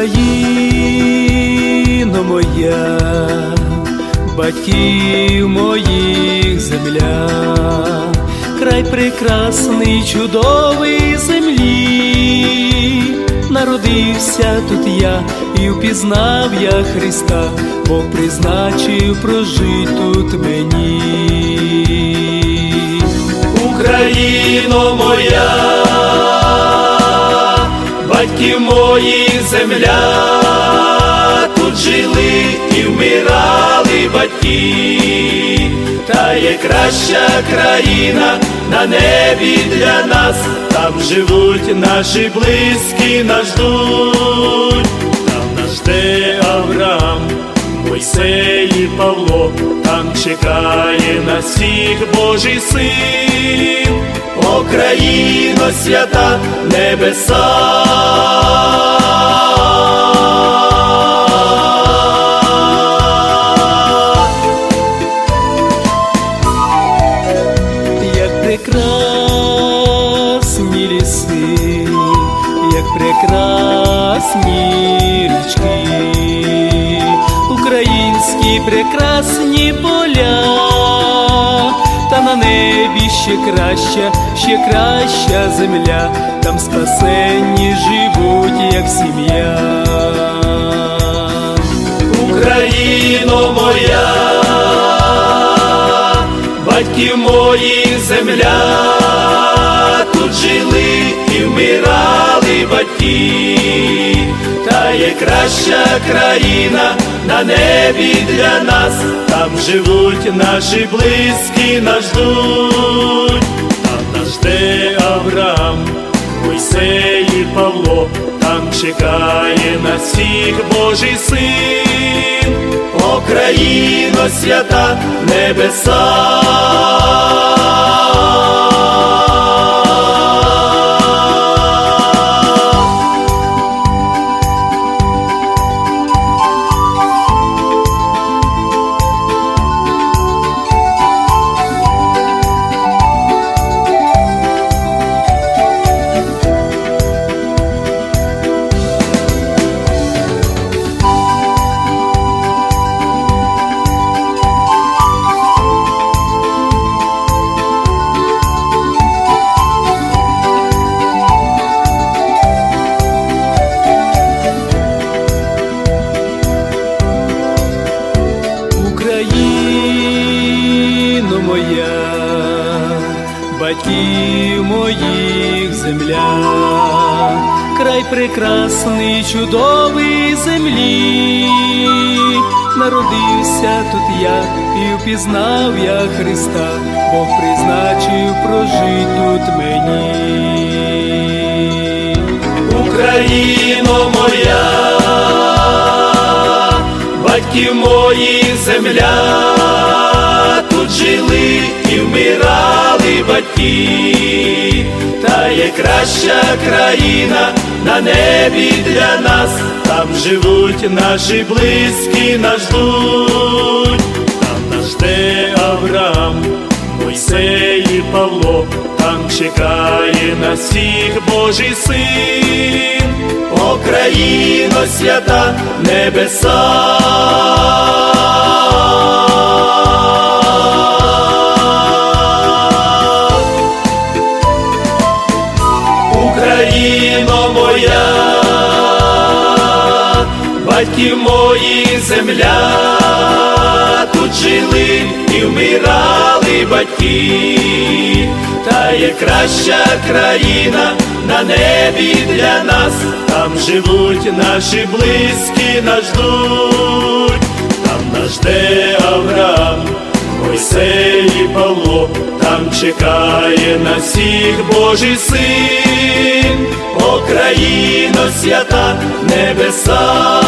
Україно моя, батьків моїх земля, край прекрасний, чудовий землі, народився тут я і впізнав я Христа, Бог призначив прожить тут мені. Україно моя, батьків мої земля, тут жили і вмирали батьки, та є краща країна на небі для нас, там живуть наші близькі, наш ждуть, Мойсей і Павло, там чекає на всіх Божий син, Україно свята небеса. Як прекрасні ліси, як прекрасні річки, українські прекрасні поля, та на небі ще краща, ще краща земля, там спасенні живуть, як сім'я. Україно моя, батьків мої земля, батьки, та є краща країна на небі для нас, там живуть наші близькі, нас ждуть, там нас жде Авраам. Мойсей і Павло, там чекає на всіх Божий син, Україно свята небеса. Батьків моїх земля, край прекрасний, чудовий землі, народився тут я і впізнав я Христа, Бог призначив прожить тут мені. Україно моя, батьків мої земля, вмирали та є краща країна на небі для нас, там живуть наші близькі, нас ждуть, там нас жде Авраам. Мойсей і Павло, там чекає на всіх Божий син, Україно свята небеса. Батьків мої земля, тут жили і вмирали батьки, та є краща країна на небі для нас, там живуть наші близькі, нас ждуть, там нас жде Авраам. Мойсей і Павло, там чекає на всіх Божий син, Україно свята небеса.